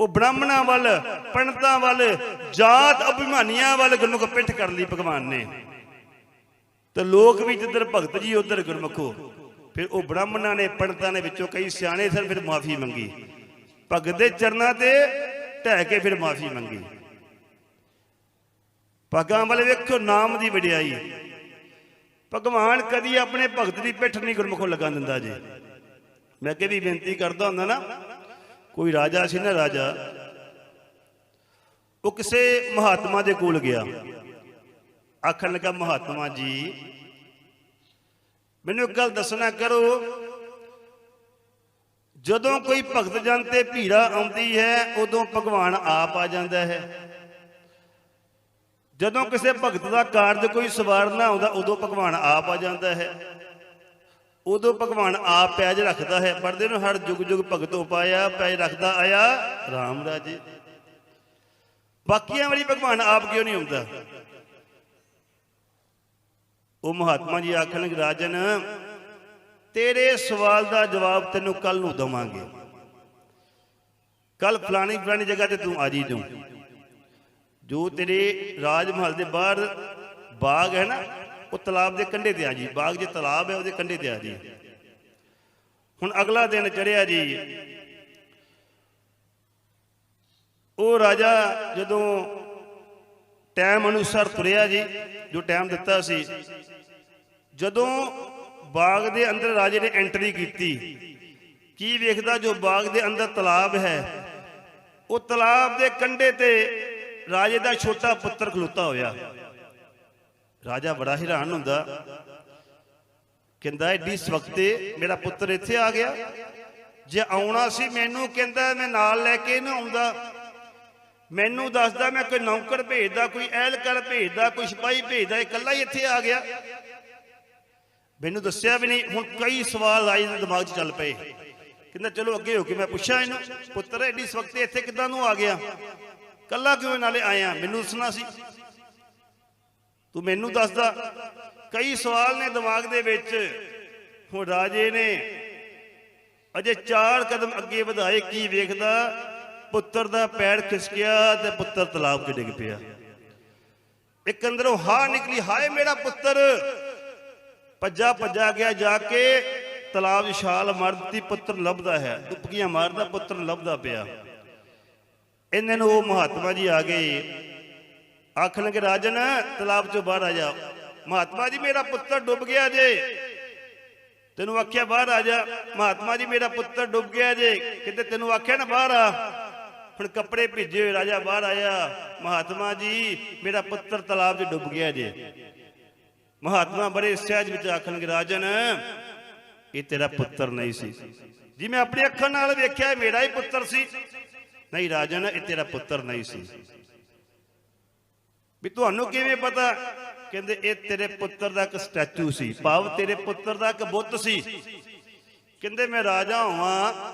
ਉਹ ਬ੍ਰਾਹਮਣਾਂ ਵੱਲ, ਪੰਡਤਾਂ ਵੱਲ, ਜਾਤ ਅਭਿਮਾਨੀਆਂ ਵੱਲ ਗੁਰਮੁਖ ਪਿੱਠ ਕਰ ਲਈ ਭਗਵਾਨ ਨੇ। ਤੇ ਲੋਕ ਵੀ ਜਿੱਧਰ ਭਗਤ ਜੀ, ਉਧਰ ਗੁਰਮੁਖੋ। ਫਿਰ ਉਹ ਬ੍ਰਾਹਮਣਾਂ ਨੇ, ਪੰਡਤਾਂ ਨੇ ਵਿੱਚੋਂ ਕਈ ਸਿਆਣੇ ਸਨ, ਫਿਰ ਮਾਫੀ ਮੰਗੀ। ਭਗਤ ਦੇ ਚਰਨਾਂ ਤੇ ਢਹਿ ਕੇ ਫਿਰ ਮਾਫੀ ਮੰਗੀ। ਪੱਗਾਂ ਵੱਲ ਵੇਖੋ, ਨਾਮ ਦੀ ਵਡਿਆਈ। ਭਗਵਾਨ ਕਦੀ ਆਪਣੇ ਭਗਤ ਦੀ ਪਿੱਠ ਨਹੀਂ ਗੁਰਮੁਖੋਂ ਲਗਾ ਦਿੰਦਾ ਜੀ। ਮੈਂ ਕਿ ਵੀ ਬੇਨਤੀ ਕਰਦਾ ਹੁੰਦਾ ਨਾ, ਕੋਈ ਰਾਜਾ ਸੀ ਨਾ ਰਾਜਾ, ਉਹ ਕਿਸੇ ਮਹਾਤਮਾ ਦੇ ਕੋਲ ਗਿਆ। ਆਖਣ ਲੱਗਾ, ਮਹਾਤਮਾ ਜੀ, ਮੈਨੂੰ ਇੱਕ ਗੱਲ ਦੱਸਣਾ ਕਰੋ, ਜਦੋਂ ਕੋਈ ਭਗਤ ਜਨ ਤੇ ਭੀੜਾ ਆਉਂਦੀ ਹੈ, ਉਦੋਂ ਭਗਵਾਨ ਆਪ ਆ ਜਾਂਦਾ ਹੈ। ਜਦੋਂ ਕਿਸੇ ਭਗਤ ਦਾ ਕਾਰਜ ਕੋਈ ਸਵਾਰਨਾ ਆਉਂਦਾ, ਉਦੋਂ ਭਗਵਾਨ ਆਪ ਆ ਜਾਂਦਾ ਹੈ। ਉਦੋਂ ਭਗਵਾਨ ਆਪ ਪੈਜ ਰੱਖਦਾ ਹੈ। ਪਰਦੇ ਨੂੰ ਹਰ ਜੁਗ ਜੁਗ ਭਗਤੋ ਪਾਇਆ, ਪੈਜ ਰੱਖਦਾ ਆਇਆ RAM ਰਾਜੇ। ਬਾਕੀਆਂ ਵਾਲੀ ਭਗਵਾਨ ਆਪ ਕਿਉਂ ਨਹੀਂ ਆਉਂਦਾ ਉਹ ਮਹਾਤਮਾ ਜੀ ਆਖਣਗੇ, ਰਾਜਨ, ਤੇਰੇ ਸਵਾਲ ਦਾ ਜਵਾਬ ਤੈਨੂੰ ਕੱਲ ਨੂੰ ਦਵਾਂਗੇ। ਕੱਲ ਫਲਾਣੀ ਫਲਾਣੀ ਜਗ੍ਹਾ ਤੇ ਤੂੰ ਆ ਜੀ ਤੂੰ। ਜੋ ਤੇਰੇ ਰਾਜ ਮਹਲ ਦੇ ਬਾਹਰ ਬਾਗ ਹੈ ਨਾ, ਉਹ ਤਲਾਬ ਦੇ ਕੰਢੇ ਤੇ ਆ ਜੀ। ਬਾਗ ਜੇ ਤਲਾਬ ਹੈ, ਉਹਦੇ ਕੰਢੇ ਤੇ ਆ ਜੀ। ਹੁਣ ਅਗਲਾ ਦਿਨ ਚੜਿਆ ਜੀ। ਉਹ ਰਾਜਾ ਜਦੋਂ ਟਾਈਮ ਅਨੁਸਾਰ ਤੁਰਿਆ ਜੀ, ਜੋ ਟਾਈਮ ਦਿੱਤਾ ਸੀ, ਜਦੋਂ ਬਾਗ ਦੇ ਅੰਦਰ ਰਾਜੇ ਨੇ ਐਂਟਰੀ ਕੀਤੀ, ਕੀ ਵੇਖਦਾ ਜੋ ਬਾਗ ਦੇ ਅੰਦਰ ਤਲਾਬ ਹੈ, ਉਹ ਤਲਾਬ ਦੇ ਕੰਢੇ ਤੇ ਰਾਜੇ ਦਾ ਛੋਟਾ ਪੁੱਤਰ ਖਲੋਤਾ ਹੋਇਆ। ਰਾਜਾ ਬੜਾ ਹੈਰਾਨ ਹੁੰਦਾ। ਕਹਿੰਦਾ, ਐਡੀ ਸਵਖਤੇ ਮੇਰਾ ਪੁੱਤਰ ਇੱਥੇ ਆ ਗਿਆ। ਜੇ ਆਉਣਾ ਸੀ ਮੈਨੂੰ, ਕਹਿੰਦਾ, ਮੈਂ ਨਾਲ ਲੈ ਕੇ ਨਾ ਆਉਂਦਾ। ਮੈਨੂੰ ਦੱਸਦਾ, ਮੈਂ ਕੋਈ ਨੌਕਰ ਭੇਜਦਾ, ਕੋਈ ਐਲਕਰ ਭੇਜਦਾ, ਕੋਈ ਸਿਪਾਹੀ ਭੇਜਦਾ ਇਹ ਇਕੱਲਾ ਹੀ ਇੱਥੇ ਆ ਗਿਆ। ਮੈਨੂੰ ਦੱਸਿਆ ਵੀ ਨਹੀਂ। ਹੁਣ ਕਈ ਸਵਾਲ ਆਏ ਨੇ ਦਿਮਾਗ 'ਚ ਚੱਲ ਪਏ। ਕਹਿੰਦਾ, ਚਲੋ ਅੱਗੇ ਹੋ ਕੇ ਮੈਂ ਪੁੱਛਾਂ ਇਹਨੂੰ। ਪੁੱਤਰ, ਐਡੀ ਸਵਖਤੇ ਇੱਥੇ ਕਿੱਦਾਂ ਨੂੰ ਆ ਗਿਆ? ਕੱਲਾ ਕਿਉਂ ਨਾਲੇ ਆਇਆ? ਮੈਨੂੰ ਦੱਸਣਾ ਸੀ। ਤੂੰ ਮੈਨੂੰ ਦੱਸਦਾ, ਕਈ ਸਵਾਲ ਨੇ ਦਿਮਾਗ ਦੇ ਵਿੱਚ। ਹੁਣ ਰਾਜੇ ਨੇ ਅਜੇ ਚਾਰ ਕਦਮ ਅੱਗੇ ਵਧਾਏ, ਕੀ ਵੇਖਦਾ? ਪੁੱਤਰ ਦਾ ਪੈਰ ਖਿਸਕਿਆ ਤੇ ਪੁੱਤਰ ਤਲਾਬ 'ਚ ਡਿੱਗ ਪਿਆ। ਇੱਕ ਅੰਦਰੋਂ ਹਾ ਨਿਕਲੀ, ਹਾਏ ਮੇਰਾ ਪੁੱਤਰ! ਭੱਜਾ ਭੱਜਾ ਗਿਆ ਜਾ ਕੇ, ਤਲਾਬ 'ਚ ਛਾਲ ਮਾਰ ਦਿੱਤੀ, ਪੁੱਤਰ ਲੱਭਦਾ ਹੈ। ਦੁਪਕੀਆਂ ਮਾਰਦਾ, ਪੁੱਤਰ ਲੱਭਦਾ ਪਿਆ। ਇਹਨਾਂ ਨੂੰ ਉਹ ਮਹਾਤਮਾ ਜੀ ਆ ਗਏ। ਆਖਣਗੇ ਰਾਜਨ, ਤਲਾਬ ਚੋਂ ਬਾਹਰ ਆ ਜਾ। ਮਹਾਤਮਾ ਜੀ, ਮੇਰਾ ਪੁੱਤਰ ਡੁੱਬ ਗਿਆ ਜੇ। ਤੈਨੂੰ ਆਖਿਆ, ਬਾਹਰ ਆ ਜਾ। ਮਹਾਤਮਾ ਜੀ, ਮੇਰਾ ਪੁੱਤਰ ਡੁੱਬ ਗਿਆ ਜੇ। ਕਿਤੇ ਤੈਨੂੰ ਆਖਿਆ ਨਾ, ਬਾਹਰ ਆ। ਹੁਣ ਕੱਪੜੇ ਭਿੱਜੇ ਹੋਏ, ਰਾਜਾ, ਬਾਹਰ ਆਇਆ। ਮਹਾਤਮਾ ਜੀ, ਮੇਰਾ ਪੁੱਤਰ ਤਲਾਬ 'ਚ ਡੁੱਬ ਗਿਆ ਜੇ। ਮਹਾਤਮਾ ਬੜੇ ਸਹਿਜ ਵਿੱਚ ਆਖਣਗੇ ਰਾਜਨ, ਇਹ ਤੇਰਾ ਪੁੱਤਰ ਨਹੀਂ ਸੀ। ਜੀ, ਮੈਂ ਆਪਣੀ ਅੱਖਾਂ ਨਾਲ ਵੇਖਿਆ ਮੇਰਾ ਹੀ ਪੁੱਤਰ ਸੀ। ਨਹੀਂ ਰਾਜਨ ਇਹ ਤੇਰਾ ਪੁੱਤਰ ਨਹੀਂ ਸੀ। ਵੀ ਤੁਹਾਨੂੰ ਕਿਵੇਂ ਪਤਾ? ਕਹਿੰਦੇ, ਇਹ ਤੇਰੇ ਪੁੱਤਰ ਦਾ ਇੱਕ ਸਟੈਚੂ ਸੀ। ਭਾਵ ਤੇਰੇ ਪੁੱਤਰ ਦਾ ਇੱਕ ਬੁੱਤ ਸੀ। ਕਹਿੰਦੇ, ਮੈਂ ਰਾਜਾ ਹਾਂ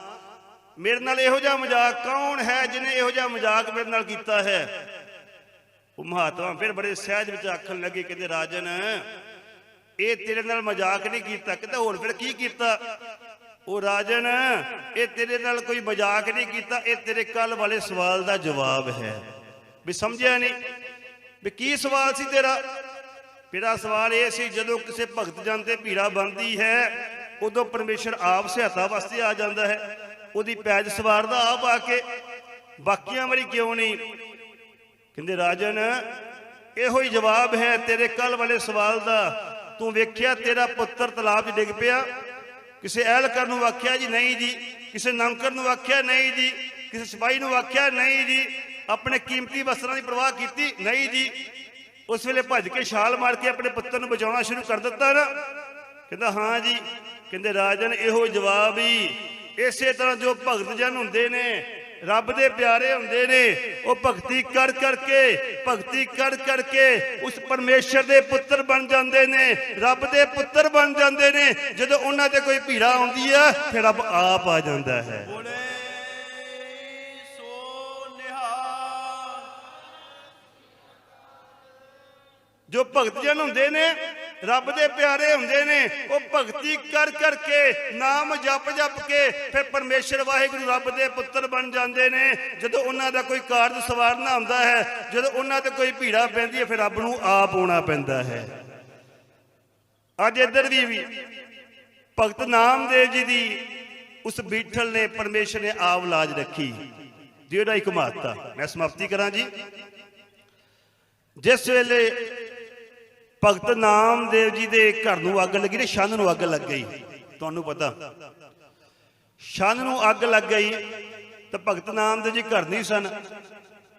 ਮੇਰੇ ਨਾਲ ਇਹੋ ਜਿਹਾ ਮਜ਼ਾਕ ਕੌਣ ਹੈ ਜਿਹਨੇ ਇਹੋ ਜਿਹਾ ਮਜ਼ਾਕ ਮੇਰੇ ਨਾਲ ਕੀਤਾ ਹੈ? ਉਹ ਮਹਾਤਮਾ ਫਿਰ ਬੜੇ ਸਹਿਜ ਵਿੱਚ ਆਖਣ ਲੱਗੇ, ਕਹਿੰਦੇ, ਰਾਜਨ, ਇਹ ਤੇਰੇ ਨਾਲ ਮਜ਼ਾਕ ਨਹੀਂ ਕੀਤਾ। ਕਹਿੰਦਾ, ਹੋਰ ਫਿਰ ਕੀ ਕੀਤਾ? ਉਹ ਰਾਜਨ, ਇਹ ਤੇਰੇ ਨਾਲ ਕੋਈ ਮਜ਼ਾਕ ਨਹੀਂ ਕੀਤਾ, ਇਹ ਤੇਰੇ ਕੱਲ ਵਾਲੇ ਸਵਾਲ ਦਾ ਜਵਾਬ ਹੈ। ਵੀ ਸਮਝਿਆ ਨਹੀਂ? ਵੀ ਕੀ ਸਵਾਲ ਸੀ ਤੇਰਾ? ਮੇਰਾ ਸਵਾਲ ਇਹ ਸੀ, ਜਦੋਂ ਕਿਸੇ ਭਗਤ ਜਨ ਤੇ ਭੀੜਾ ਬੰਦੀ ਹੈ, ਉਦੋਂ ਪਰਮੇਸ਼ਰ ਆਪ ਸਹਾਇਤਾ ਵਾਸਤੇ ਆ ਜਾਂਦਾ ਹੈ। ਉਹਦੀ ਪੈਜ ਸਵਾਰਦਾ ਆਪ ਆ ਕੇ, ਬਾਕੀਆਂ ਵਾਰੀ ਕਿਉਂ ਨਹੀਂ? ਕਹਿੰਦੇ, ਰਾਜਨ, ਇਹੋ ਹੀ ਜਵਾਬ ਹੈ ਤੇਰੇ ਕੱਲ ਵਾਲੇ ਸਵਾਲ ਦਾ। ਤੂੰ ਵੇਖਿਆ ਤੇਰਾ ਪੁੱਤਰ ਤਲਾਬ 'ਚ ਡਿੱਗ ਪਿਆ? ਕਿਸੇ ਐਲਕਰ ਨੂੰ ਆਖਿਆ ਜੀ ਨਹੀਂ ਜੀ, ਕਿਸੇ ਨੌਕਰ ਨੂੰ ਆਖਿਆ ਨਹੀਂ ਜੀ, ਕਿਸੇ ਸਿਪਾਹੀ ਨੂੰ ਆਖਿਆ ਨਹੀਂ ਜੀ, ਆਪਣੇ ਕੀਮਤੀ ਵਸਤਰਾਂ ਦੀ ਪਰਵਾਹ ਕੀਤੀ ਨਹੀਂ ਜੀ। ਉਸ ਵੇਲੇ ਭੱਜ ਕੇ ਛਾਲ ਮਾਰ ਕੇ ਆਪਣੇ ਪੁੱਤਰ ਨੂੰ ਬਚਾਉਣਾ ਸ਼ੁਰੂ ਕਰ ਦਿੱਤਾ ਨਾ। ਕਹਿੰਦਾ, ਹਾਂ ਜੀ। ਕਹਿੰਦੇ, ਰਾਜਨ, ਇਹੋ ਜਵਾਬ ਹੀ ਇਸੇ ਤਰ੍ਹਾਂ ਜੋ ਭਗਤ ਜਨ ਹੁੰਦੇ ਨੇ ਰੱਬ ਦੇ ਪਿਆਰੇ ਹੁੰਦੇ ਨੇ। ਉਹ ਭਗਤੀ ਕਰ ਕਰਕੇ ਭਗਤੀ ਕਰ ਕਰਕੇ ਉਸ ਪਰਮੇਸ਼ਰ ਦੇ ਪੁੱਤਰ ਬਣ ਜਾਂਦੇ ਨੇ। ਰੱਬ ਦੇ ਪੁੱਤਰ ਬਣ ਜਾਂਦੇ ਨੇ। ਜਦੋਂ ਉਹਨਾਂ ਤੇ ਕੋਈ ਭੀੜਾ ਆਉਂਦੀ ਹੈ ਫਿਰ ਰੱਬ ਆਪ ਆ ਜਾਂਦਾ ਹੈ। ਜੋ ਭਗਤ ਜਨ ਹੁੰਦੇ ਨੇ ਰੱਬ ਦੇ ਪਿਆਰੇ ਹੁੰਦੇ ਨੇ, ਉਹ ਭਗਤੀ ਕਰ ਕਰਕੇ ਨਾਮ ਜਪ ਜਪ ਕੇ ਫਿਰ ਪਰਮੇਸ਼ਰ ਵਾਹਿਗੁਰੂ ਰੱਬ ਦੇ ਪੁੱਤਰ ਬਣ ਜਾਂਦੇ ਨੇ। ਜਦੋਂ ਉਹਨਾਂ ਦਾ ਕੋਈ ਕਾਰਜ ਸਵਾਰਨਾ ਹੁੰਦਾ ਹੈ, ਜਦੋਂ ਉਹਨਾਂ ਤੇ ਕੋਈ ਭੀੜਾ ਪੈਂਦੀ ਹੈ, ਫਿਰ ਰੱਬ ਨੂੰ ਆਪ ਆਉਣਾ ਪੈਂਦਾ ਹੈ। ਅੱਜ ਇੱਧਰ ਵੀ ਵੀ ਭਗਤ ਨਾਮਦੇਵ ਜੀ ਦੀ ਉਸ ਬੀਠਲ ਨੇ, ਪਰਮੇਸ਼ਰ ਨੇ ਆਪ ਲਾਜ ਰੱਖੀ। ਜਿਹੜਾ ਇੱਕ ਮਹੱਤਤਾ। ਮੈਂ ਸਮਾਪਤੀ ਕਰਾਂ ਜੀ। ਜਿਸ ਵੇਲੇ ਭਗਤ ਨਾਮਦੇਵ ਜੀ ਦੇ ਘਰ ਨੂੰ ਅੱਗ ਲੱਗੀ ਤੇ ਛੰਨ ਨੂੰ ਅੱਗ ਲੱਗ ਗਈ। ਤੁਹਾਨੂੰ ਪਤਾ। ਛੰਨ ਨੂੰ ਅੱਗ ਲੱਗ ਗਈ ਤਾਂ ਭਗਤ ਨਾਮਦੇਵ ਜੀ ਘਰ ਨਹੀਂ ਸਨ।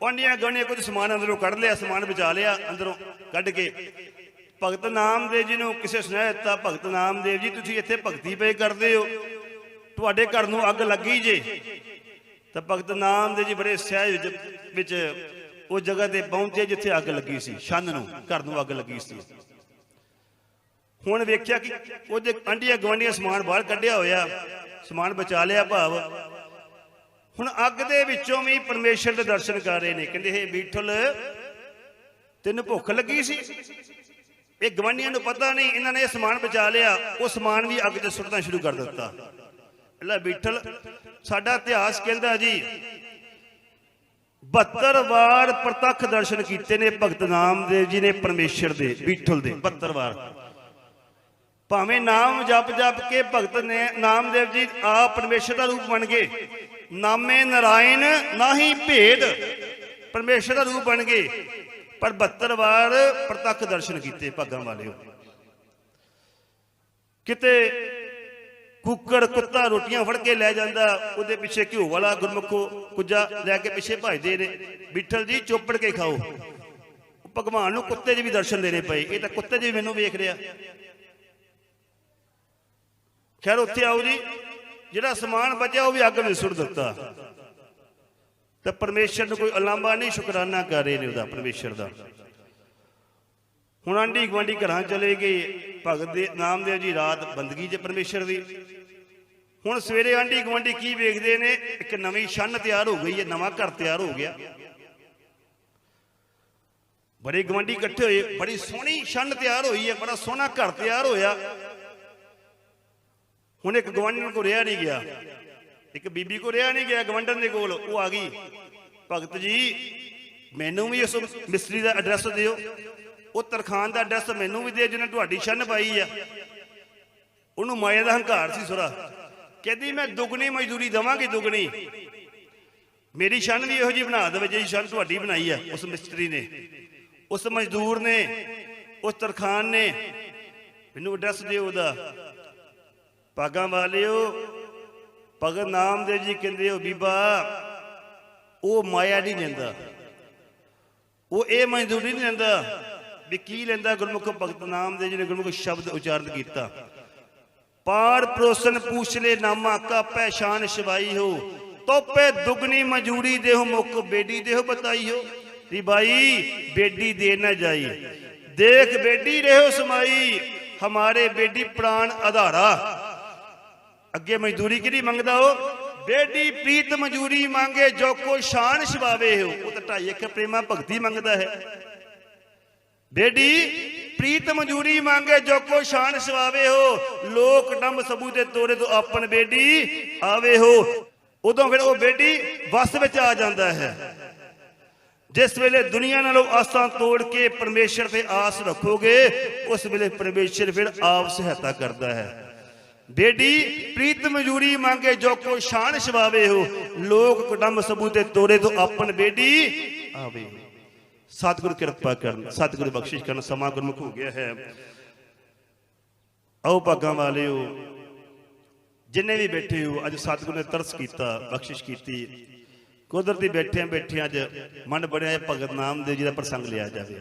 ਉਹਨੀਆਂ ਗਣੇ ਕੁਝ ਸਮਾਨ ਅੰਦਰੋਂ ਕੱਢ ਲਿਆ, ਸਮਾਨ ਬਚਾ ਲਿਆ, ਅੰਦਰੋਂ ਕੱਢ ਕੇ। ਭਗਤ ਨਾਮਦੇਵ ਜੀ ਨੂੰ ਕਿਸੇ ਸੁਣਾਇਆ ਦਿੱਤਾ, ਭਗਤ ਨਾਮਦੇਵ ਜੀ, ਤੁਸੀਂ ਇੱਥੇ ਭਗਤੀ ਪਏ ਕਰਦੇ ਹੋ। ਤੁਹਾਡੇ ਘਰ ਨੂੰ ਅੱਗ ਲੱਗੀ ਜੇ। ਤਾਂ ਭਗਤ ਨਾਮਦੇਵ ਜੀ ਬੜੇ ਸਹਿਜ ਵਿੱਚ ਉਹ ਜਗ੍ਹਾ ਤੇ ਪਹੁੰਚੇ ਜਿੱਥੇ ਅੱਗ ਲੱਗੀ ਸੀ, ਛੰਨ ਨੂੰ, ਘਰ ਨੂੰ ਅੱਗ ਲੱਗੀ ਸੀ। ਹੁਣ ਵੇਖਿਆ ਕਿ ਉਹਦੇ ਆਂਡੀਆਂ ਗਵਾਂਡੀਆਂ ਸਮਾਨ ਬਾਹਰ ਕੱਢਿਆ ਹੋਇਆ, ਸਮਾਨ ਬਚਾ ਲਿਆ ਭਾਵ। ਹੁਣ ਅੱਗ ਦੇ ਵਿੱਚੋਂ ਵੀ ਪਰਮੇਸ਼ਰ ਦੇ ਦਰਸ਼ਨ ਕਰ ਰਹੇ ਨੇ। ਕਹਿੰਦੇ, ਹੇ ਬੀਠਲ, ਤੈਨੂੰ ਭੁੱਖ ਲੱਗੀ ਸੀ? ਇਹ ਗਵਾਂਡੀਆਂ ਨੂੰ ਪਤਾ ਨਹੀਂ, ਇਹਨਾਂ ਨੇ ਇਹ ਸਮਾਨ ਬਚਾ ਲਿਆ, ਉਹ ਸਮਾਨ ਵੀ ਅੱਗ 'ਚ ਸੁੱਟਣਾ ਸ਼ੁਰੂ ਕਰ ਦਿੱਤਾ। ਲੈ ਬੀਠਲ, ਸਾਡਾ ਇਤਿਹਾਸ ਕਹਿੰਦਾ ਜੀ 72 ਵਾਰ ਪ੍ਰਤੱਖ ਦਰਸ਼ਨ ਕੀਤੇ ਨੇ ਭਗਤ ਨਾਮਦੇਵ ਜੀ ਨੇ, ਪਰਮੇਸ਼ਰ ਦੇ, ਬੀਠਲ ਦੇ। 72 ਵਾਰ ਭਾਵੇਂ ਨਾਮ ਜਪ ਜਪ ਕੇ ਭਗਤ ਨੇ, ਨਾਮਦੇਵ ਜੀ ਆ ਪਰਮੇਸ਼ਰ ਦਾ ਰੂਪ ਬਣ ਗਏ। ਨਾਮੇ ਨਰਾਇਣ ਨਾਹੀ ਭੇਦ, ਪਰਮੇਸ਼ਰ ਦਾ ਰੂਪ ਬਣ ਗਏ। ਪਰ 72 ਵਾਰ ਪ੍ਰਤੱਖ ਦਰਸ਼ਨ ਕੀਤੇ ਭਾਗਾਂ ਵਾਲਿਓ। ਕਿਤੇ ਕੁੱਕੜ ਕੁੱਤਾ ਰੋਟੀਆਂ ਫੜ ਕੇ ਲੈ ਜਾਂਦਾ, ਉਹਦੇ ਪਿੱਛੇ ਘਿਓ ਵਾਲਾ ਗੁਰਮੁਖੋ ਕੁੱਜਾ ਲੈ ਕੇ ਪਿੱਛੇ ਭਜਦੇ ਨੇ। ਬਿੱਠਲ ਜੀ, ਚੋਪੜ ਕੇ ਖਾਓ। ਭਗਵਾਨ ਨੂੰ ਕੁੱਤੇ 'ਚ ਵੀ ਦਰਸ਼ਨ ਦੇਣੇ ਪਏ। ਇਹ ਤਾਂ ਕੁੱਤੇ 'ਚ ਵੀ ਮੈਨੂੰ ਵੇਖ ਰਿਹਾ। ਖੈਰ, ਉੱਥੇ ਆਓ ਜੀ। ਜਿਹੜਾ ਸਮਾਨ ਬਚਿਆ, ਉਹ ਵੀ ਅੱਗ ਵਿੱਚ ਸੁੱਟ ਦਿੱਤਾ। ਤਾਂ ਪਰਮੇਸ਼ਰ ਨੂੰ ਕੋਈ ਅਲਾਂਭਾ ਨਹੀਂ, ਸ਼ੁਕਰਾਨਾ ਕਰ ਰਹੇ ਨੇ ਉਹਦਾ, ਪਰਮੇਸ਼ਰ ਦਾ। ਹੁਣ ਆਂਢੀ ਗੁਆਂਢੀ ਘਰਾਂ ਚਲੇ ਗਏ। ਭਗਤ ਦੇ ਨਾਮਦੇਵ ਜੀ ਰਾਤ ਬੰਦਗੀ 'ਚ ਪਰਮੇਸ਼ਰ ਦੀ। ਹੁਣ ਸਵੇਰੇ ਆਂਢੀ ਗੁਆਂਢੀ ਕੀ ਵੇਖਦੇ ਨੇ? ਇੱਕ ਨਵੀਂ ਛੰਨ ਤਿਆਰ ਹੋ ਗਈ ਹੈ, ਨਵਾਂ ਘਰ ਤਿਆਰ ਹੋ ਗਿਆ। ਬੜੇ ਗਵਾਂਢੀ ਇਕੱਠੇ ਹੋਏ, ਬੜੀ ਸੋਹਣੀ ਛੰਨ ਤਿਆਰ ਹੋਈ ਹੈ, ਬੜਾ ਸੋਹਣਾ ਘਰ ਤਿਆਰ ਹੋਇਆ। ਹੁਣ ਇੱਕ ਗਵਾਂਢੀ ਨੂੰ ਰਿਆ ਨਹੀਂ ਗਿਆ। ਇੱਕ ਬੀਬੀ ਕੋ ਰਿਆ ਨਹੀਂ ਗਿਆ ਗਵੰਡਨ ਦੇ ਕੋਲ, ਉਹ ਆ ਗਈ। ਭਗਤ ਜੀ, ਮੈਨੂੰ ਵੀ ਉਸ ਮਿਸਤਰੀ ਦਾ ਐਡਰੈਸ ਦਿਓ। ਉਹ ਤਰਖਾਨ ਦਾ ਐਡਰੈਸ ਮੈਨੂੰ ਵੀ ਦੇ, ਜਿਹਨੇ ਤੁਹਾਡੀ ਛੰਨ ਪਾਈ ਆ। ਉਹਨੂੰ ਮਾਇਆ ਦਾ ਹੰਕਾਰ ਸੀ ਸੁਰਾ। ਕਹਿੰਦੀ, ਮੈਂ ਦੁੱਗਣੀ ਮਜ਼ਦੂਰੀ ਦਵਾਂਗੀ, ਦੁੱਗਣੀ। ਮੇਰੀ ਛੰਨ ਵੀ ਇਹੋ ਜੀ ਬਣਾ ਦੇਵੇ ਜਿਹੀ ਛੰਨ ਤੁਹਾਡੀ ਬਣਾਈ ਆ, ਉਸ ਮਿਸਤਰੀ ਨੇ। ਉਸ ਮਜ਼ਦੂਰ ਨੇ, ਉਸ ਤਰਖਾਨ ਨੇ। ਮੈਨੂੰ ਐਡਰੈਸ ਦਿਓ ਉਹਦਾ। ਪਾਗਾਂ ਵਾਲਿਓ ਭਗਤ ਨਾਮਦੇਵ ਜੀ ਕਹਿੰਦੇ ਹੋ, ਬੀਬਾ, ਉਹ ਮਾਇਆ ਨਹੀਂ ਲੈਂਦਾ ਉਹ ਇਹ ਮਜ਼ਦੂਰੀ ਨਹੀਂ ਲੈਂਦਾ ਵੀ ਕੀ ਲੈਂਦਾ ਗੁਰਮੁਖ ਭਗਤ ਨਾਮ ਦੇ ਜਿਹਨੇ ਗੁਰਮੁਖ ਸ਼ਬਦ ਉਚਾਰਨ ਕੀਤਾ? ਪਾਰ ਪ੍ਰੋਸਨ ਪੂਛ ਲੈ ਨਾਮਾ ਕਾ ਪਹਿਚਾਨ ਸ਼ਿਵਾਈ ਹੋ। ਤੋਪੇ ਦੁਗਨੀ ਮਜੂਰੀ ਦੇਹੁ ਮੁਖ ਬੇਡੀ ਦੇਹੁ ਬਤਾਈ ਹੋ। ਰੀ ਬਾਈ ਬੇਡੀ ਦੇ ਨਾ ਜਾਈ। ਦੇਖ ਬੇਡੀ ਰਹਿਓ ਸਮਾਈ, ਹਮਾਰੇ ਬੇਡੀ ਪ੍ਰਾਣ ਆਧਾਰਾ ਅੱਗੇ ਮਜ਼ਦੂਰੀ ਕਿਹਦੀ ਮੰਗਦਾ ਉਹ? ਬੇਡੀ ਪ੍ਰੀਤ ਮਜ਼ਦੂਰੀ ਮੰਗੇ, ਜੋ ਕੋ ਸ਼ਾਨ ਸ਼ਿਵਾਵੇ ਹੋ। ਉਹ ਤਾਂ ਢਾਈ ਅੱਖ ਪ੍ਰੇਮਾ ਭਗਤੀ ਮੰਗਦਾ ਹੈ। ਬੇਡੀ ਪ੍ਰੀਤ ਮਜ਼ਦੂਰੀ ਮੰਗੇ, ਜੋ ਕੋ ਸ਼ਾਨ ਸਵਾਵੇ ਹੋ, ਲੋਕ ਡੰਬ ਸਬੂ ਦੇ ਤੋਰੇ ਤੋਂ ਆਪਨ ਬੇਡੀ ਆਵੇ ਹੋ। ਉਦੋਂ ਫਿਰ ਉਹ ਬੇਟੀ ਵਸ ਵਿੱਚ ਆ ਜਾਂਦਾ ਹੈ। ਜਿਸ ਵੇਲੇ ਦੁਨੀਆ ਨਾਲੋਂ ਆਸਾਂ ਤੋੜ ਕੇ ਪਰਮੇਸ਼ਰ ਤੇ ਆਸ ਰੱਖੋਗੇ, ਉਸ ਵੇਲੇ ਪਰਮੇਸ਼ਰ ਫਿਰ ਆਪ ਸਹਾਇਤਾ ਕਰਦਾ ਹੈ। ਬੇਟੀ, ਪ੍ਰੀਤ ਮਜ਼ੂਰੀ ਮੰਗੇ, ਜੋ ਕੋ ਸ਼ਾਨ ਸ਼ਵਾਵੇ ਹੋ, ਲੋਕ ਕੁਟੰਬ ਸਬੂ ਤੇ ਤੋਰੇ ਤੋਂ ਆਪਨ ਬੇਟੀ, ਆਵੇ ਸਤਿਗੁਰ ਕਿਰਪਾ ਕਰਨ, ਸਤਿਗੁਰ ਬਖਸ਼ਿਸ਼ ਕਰਨ, ਸਮਾਂ ਗੁਰਮੁਖ ਹੋ ਗਿਆ ਹੈ। ਆਓ ਭਾਗਾਂ ਵਾਲਿਓ, ਜਿੰਨੇ ਵੀ ਬੈਠੇ ਹੋ, ਅੱਜ ਸਤਿਗੁਰ ਨੇ ਤਰਸ ਕੀਤਾ, ਬਖਸ਼ਿਸ਼ ਕੀਤੀ। ਕੁਦਰਤੀ ਬੈਠਿਆਂ ਬੈਠਿਆਂ ਅੱਜ ਮਨ ਬਣਿਆ ਭਗਤ ਨਾਮ ਦੇ ਜੀ ਦਾ ਪ੍ਰਸੰਗ ਲਿਆ ਜਾਵੇ।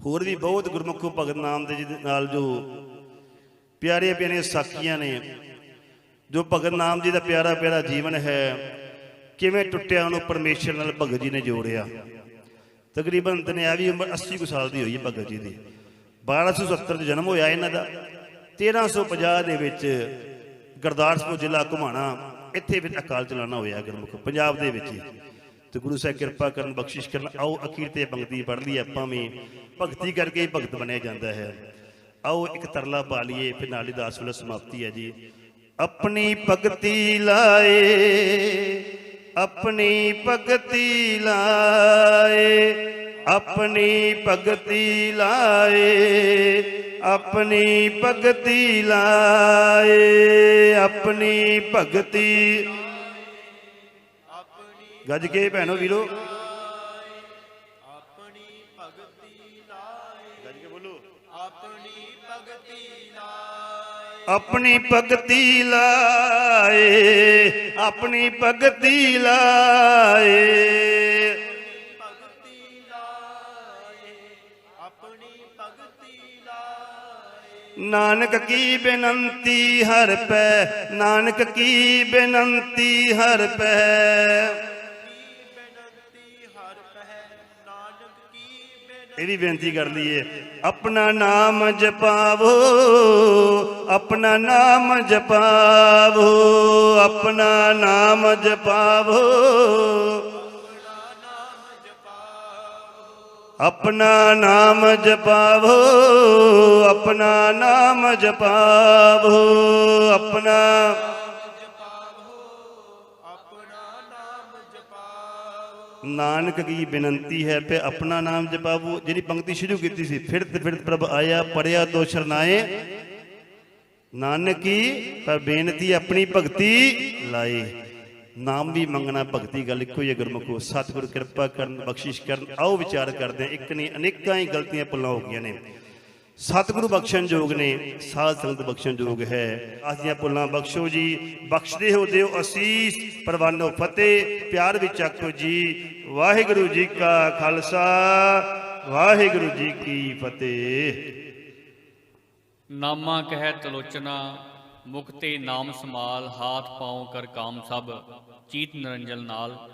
ਹੋਰ ਵੀ ਬਹੁਤ ਗੁਰਮੁਖੋ ਭਗਤ ਨਾਮ ਦੇ ਜੀ ਦੇ ਨਾਲ ਜੋ ਪਿਆਰੇ ਪਿਆਰੇ ਸਾਖੀਆਂ ਨੇ, ਜੋ ਭਗਤ ਨਾਮ ਜੀ ਦਾ ਪਿਆਰਾ ਪਿਆਰਾ ਜੀਵਨ ਹੈ, ਕਿਵੇਂ ਟੁੱਟਿਆ ਉਹਨੂੰ ਪਰਮੇਸ਼ਰ ਨਾਲ ਭਗਤ ਜੀ ਨੇ ਜੋੜਿਆ। ਤਕਰੀਬਨ ਦੁਨਿਆਵੀ ਉਮਰ 80 ਕੁ ਸਾਲ ਦੀ ਹੋਈ ਹੈ ਭਗਤ ਜੀ ਦੀ। 1270 ਚ ਜਨਮ ਹੋਇਆ ਇਹਨਾਂ ਦਾ। 1350 ਦੇ ਵਿੱਚ ਗੁਰਦਾਸਪੁਰ ਜ਼ਿਲ੍ਹਾ ਘੁਮਾਣਾ, ਇੱਥੇ ਫਿਰ ਅਕਾਲ ਚਲਾਣਾ ਹੋਇਆ ਗੁਰਮੁਖ। ਪੰਜਾਬ ਦੇ ਵਿੱਚ ਹੀ। ਤੇ ਗੁਰੂ ਸਾਹਿਬ ਕਿਰਪਾ ਕਰਨ, ਬਖਸ਼ਿਸ਼ ਕਰਨ, ਆਓ ਅਖੀਰ ਤੇ ਪੰਕਤੀ ਪੜ੍ਹ ਲਈ ਆਪਾਂ ਵੀ। ਭਗਤੀ ਕਰਕੇ ਹੀ ਭਗਤ ਬਣਿਆ ਜਾਂਦਾ ਹੈ। ਆਓ ਇੱਕ ਤਰਲਾ ਪਾ ਲਈਏ, ਫਿਰ ਨਾਲ ਦਾਸ ਵੱਲੋਂ ਸਮਾਪਤੀ ਹੈ ਜੀ। ਆਪਣੀ ਭਗਤੀ ਲਾਏ। ਆਪਣੀ ਭਗਤੀ ਲਾਏ ਆਪਣੀ ਭਗਤੀ ਲਾਏ ਆਪਣੀ ਭਗਤੀ ਲਾਏ ਆਪਣੀ ਭਗਤੀ ਗੱਜ ਕੇ ਭੈਣੋ ਵੀਰੋ। ਆਪਣੀ ਭਗਤੀ ਲਾਏ, ਆਪਣੀ ਭਗਤੀ ਲਾਏ। ਨਾਨਕ ਕੀ ਬੇਨੰਤੀ ਹਰ ਪੈ, ਨਾਨਕ ਕੀ ਬੇਨੰਤੀ ਹਰ ਪੈ। ਇਹ ਵੀ ਬੇਨਤੀ ਕਰ ਲਈਏ, ਆਪਣਾ ਨਾਮ ਜਪਾਵੋ, ਆਪਣਾ ਨਾਮ ਜਪਾਵੋ, ਆਪਣਾ ਨਾਮ ਜਪਾਵੋ। ਆਪਣਾ ਨਾਮ ਜਪਾਵੋ, ਆਪਣਾ ਨਾਮ ਜਪਾਵੋ, ਆਪਣਾ ਨਾਨਕ ਕੀ ਬੇਨਤੀ ਹੈ ਪੇ ਆਪਣਾ ਨਾਮ ਜਪਾਵੋ। ਜਿਹੜੀ ਪੰਕਤੀ ਸ਼ੁਰੂ ਕੀਤੀ ਸੀ, ਫਿਰਤ ਫਿਰਤ ਪ੍ਰਭ ਆਇਆ, ਪੜਿਆ ਦੋ ਸ਼ਰਨਾਏ। ਨਾਨਕ ਕੀ? ਪਰ ਬੇਨਤੀ ਆਪਣੀ ਭਗਤੀ ਲਾਏ। ਨਾਮ ਵੀ ਮੰਗਣਾ, ਭਗਤੀ ਗੱਲ ਇੱਕੋ ਹੀ ਹੈ ਗੁਰਮੁਖੋ। ਸਤਿਗੁਰ ਕਿਰਪਾ ਕਰਨ, ਬਖਸ਼ਿਸ਼ ਕਰਨ, ਆਓ ਵਿਚਾਰ ਕਰਦੇ ਇੱਕ ਨਹੀਂ, ਅਨੇਕਾਂ ਹੀ ਗਲਤੀਆਂ ਭੁੱਲਾਂ ਹੋ ਗਈਆਂ ਨੇ। ਸਤਿਗੁਰੂ ਬਖਸ਼ਣ ਯੋਗ ਨੇ, ਸਾਧ ਸੰਗਤ ਬਖਸ਼ਣ ਯੋਗ ਹੈ। ਆਸੀਆਂ ਭੁੱਲਾਂ ਬਖਸ਼ੋ ਜੀ, ਬਖਸ਼ਦੇ ਹੋ ਦਿਓ ਅਸੀਸ, ਪਰਵਾਨੋ ਫਤਿਹ, ਪਿਆਰ ਵਿੱਚ ਆਖੋ ਜੀ। ਵਾਹਿਗੁਰੂ ਜੀ ਕਾ ਖਾਲਸਾ, ਵਾਹਿਗੁਰੂ ਜੀ ਕੀ ਫਤਿਹ। ਨਾਮਾ ਕਹਿ ਤਲੋਚਨਾ, ਮੁਕਤੇ ਨਾਮ ਸਮਾਲ ਹਾਥ ਪਾਉ ਕਰ ਕਾਮ ਸਭ, ਚੀਤ ਨਿਰੰਜਨ ਨਾਲ।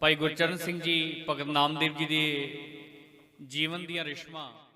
ਭਾਈ ਗੁਰਚਰਨ ਸਿੰਘ ਜੀ, ਭਗਤ ਨਾਮਦੇਵ ਜੀ ਦੇ ਜੀਵਨ ਦੀਆਂ ਰਿਸ਼ਮਾਂ